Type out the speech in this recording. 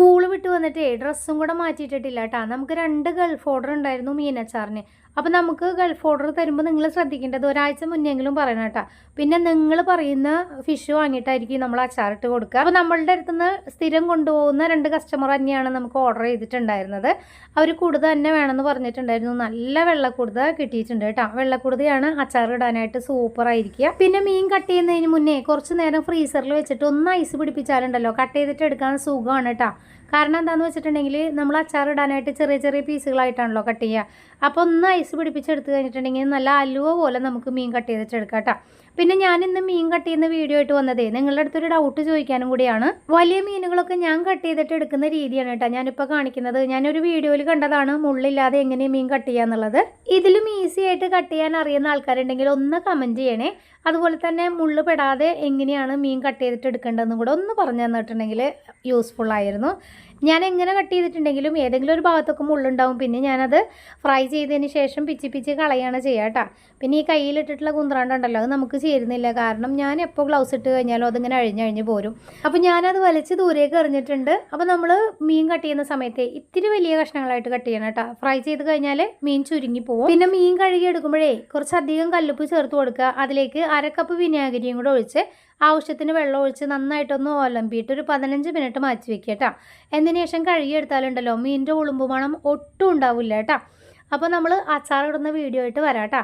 School വിട്ട് വന്നിട്ട് ഡ്രസ്സും കൂടെ മാറ്റിയിട്ടിട്ടില്ല കേട്ടോ നമുക്ക് രണ്ട് ഗൾഫ് ഓർഡർ ഉണ്ടായിരുന്നു മീനച്ചാറിന് അപ്പോൾ നമുക്ക് ഗൾഫ് ഓർഡർ തരുമ്പോൾ നിങ്ങൾ ശ്രദ്ധിക്കേണ്ടത് ഒരാഴ്ച മുന്നെങ്കിലും പറയണം കേട്ടോ പിന്നെ നിങ്ങൾ പറയുന്ന ഫിഷ് വാങ്ങിയിട്ടായിരിക്കും നമ്മൾ അച്ചാറിട്ട് കൊടുക്കുക. അപ്പോൾ നമ്മളുടെ അടുത്ത് നിന്ന് സ്ഥിരം കൊണ്ടുപോകുന്ന രണ്ട് കസ്റ്റമർ തന്നെയാണ് നമുക്ക് ഓർഡർ ചെയ്തിട്ടുണ്ടായിരുന്നത്. അവർ കൂടുതൽ തന്നെ വേണമെന്ന് പറഞ്ഞിട്ടുണ്ടായിരുന്നു. നല്ല വെള്ളക്കൂടുത കിട്ടിയിട്ടുണ്ട് കേട്ടോ വെള്ളക്കൂടുതയാണ് സൂപ്പർ ആയിരിക്കുക. പിന്നെ മീൻ കട്ട് ചെയ്യുന്നതിന് മുന്നേ കുറച്ച് നേരം ഫ്രീസറിൽ വെച്ചിട്ട് ഒന്ന് ഐസ് പിടിപ്പിച്ചാലുണ്ടല്ലോ. കട്ട് ചെയ്തിട്ട് എടുക്കാൻ സുഖമാണ് കേട്ടോ കാരണം എന്താണെന്ന് വെച്ചിട്ടുണ്ടെങ്കിൽ നമ്മൾ അച്ചാർ ഇടാനായിട്ട് ചെറിയ ചെറിയ പീസുകളായിട്ടാണല്ലോ കട്ട് ചെയ്യുക. അപ്പോൾ ഒന്ന് ഐസ് പിടിപ്പിച്ചെടുത്ത് കഴിഞ്ഞിട്ടുണ്ടെങ്കിൽ നല്ല അലുവ പോലെ നമുക്ക് മീൻ കട്ട് ചെയ്ത് എടുക്കാം കേട്ടോ. പിന്നെ ഞാൻ ഇന്ന് മീൻ കട്ട് ചെയ്യുന്ന വീഡിയോ ആയിട്ട് വന്നതേ നിങ്ങളുടെ അടുത്തൊരു ഡൗട്ട് ചോദിക്കാനും കൂടിയാണ്. വലിയ മീനുകളൊക്കെ ഞാൻ കട്ട് ചെയ്തിട്ട് എടുക്കുന്ന രീതിയാണ് കേട്ടോ ഞാനിപ്പോൾ കാണിക്കുന്നത് ഞാനൊരു വീഡിയോയിൽ കണ്ടതാണ് മുള്ളില്ലാതെ എങ്ങനെ മീൻ കട്ട് ചെയ്യാന്നുള്ളത് ഇതിലും ഈസി ആയിട്ട് കട്ട് ചെയ്യാൻ അറിയുന്ന ആൾക്കാരുണ്ടെങ്കിൽ ഒന്ന് കമന്റ് ചെയ്യണേ. അതുപോലെ തന്നെ മുള്ള് പെടാതെ എങ്ങനെയാണ് മീൻ കട്ട് ചെയ്തിട്ട് എടുക്കേണ്ടതെന്നും കൂടെ ഒന്ന് പറഞ്ഞു തന്നിട്ടുണ്ടെങ്കിൽ യൂസ്ഫുൾ ആയിരുന്നു. ഞാൻ എങ്ങനെ കട്ട് ചെയ്തിട്ടുണ്ടെങ്കിലും ഏതെങ്കിലും ഒരു ഭാഗത്തൊക്കെ മുള്ളുണ്ടാവും. പിന്നെ ഞാനത് ഫ്രൈ ചെയ്തതിന് ശേഷം പിച്ചി പിച്ച് കളയാണ് ചെയ്യാം കേട്ടോ പിന്നെ ഈ കയ്യിലിട്ടിട്ടുള്ള കുന്ത്രാണ്ടുണ്ടല്ലോ അത് നമുക്ക് ചേരുന്നില്ല കാരണം ഞാൻ എപ്പോൾ ഗ്ലൗസ് ഇട്ട് കഴിഞ്ഞാലും അതിങ്ങനെ അഴിഞ്ഞഴിഞ്ഞ് പോരും. അപ്പോൾ ഞാനത് വലിച്ച് ദൂരേക്ക് എറിഞ്ഞിട്ടുണ്ട്. അപ്പോൾ നമ്മൾ മീൻ കട്ട് ചെയ്യുന്ന സമയത്ത് ഇത്തിരി വലിയ കഷ്ണങ്ങളായിട്ട് കട്ട് ചെയ്യണം കേട്ടോ. ഫ്രൈ ചെയ്ത് കഴിഞ്ഞാൽ മീൻ ചുരുങ്ങി പോകും പിന്നെ മീൻ കഴുകി എടുക്കുമ്പോഴേ കുറച്ചധികം കല്ലുപ്പ് ചേർത്ത് കൊടുക്കുക. അതിലേക്ക് അര കപ്പ് വിനാഗിരിയും കൂടെ ഒഴിച്ച് ആവശ്യത്തിന് വെള്ളം ഒഴിച്ച് നന്നായിട്ടൊന്ന് ഒലമ്പിയിട്ട് ഒരു പതിനഞ്ച് മിനിറ്റ് മാറ്റി വെക്കുക കേട്ടോ. എന്നതിന് ശേഷം കഴുകിയെടുത്താലുണ്ടല്ലോ മീനിന്റെ ഉളുമ്പ് മണം ഒട്ടും ഉണ്ടാവില്ല കേട്ടോ. അപ്പോൾ നമ്മൾ അച്ചാർ ഇടുന്ന വീഡിയോ ആയിട്ട് വരാം കേട്ടോ.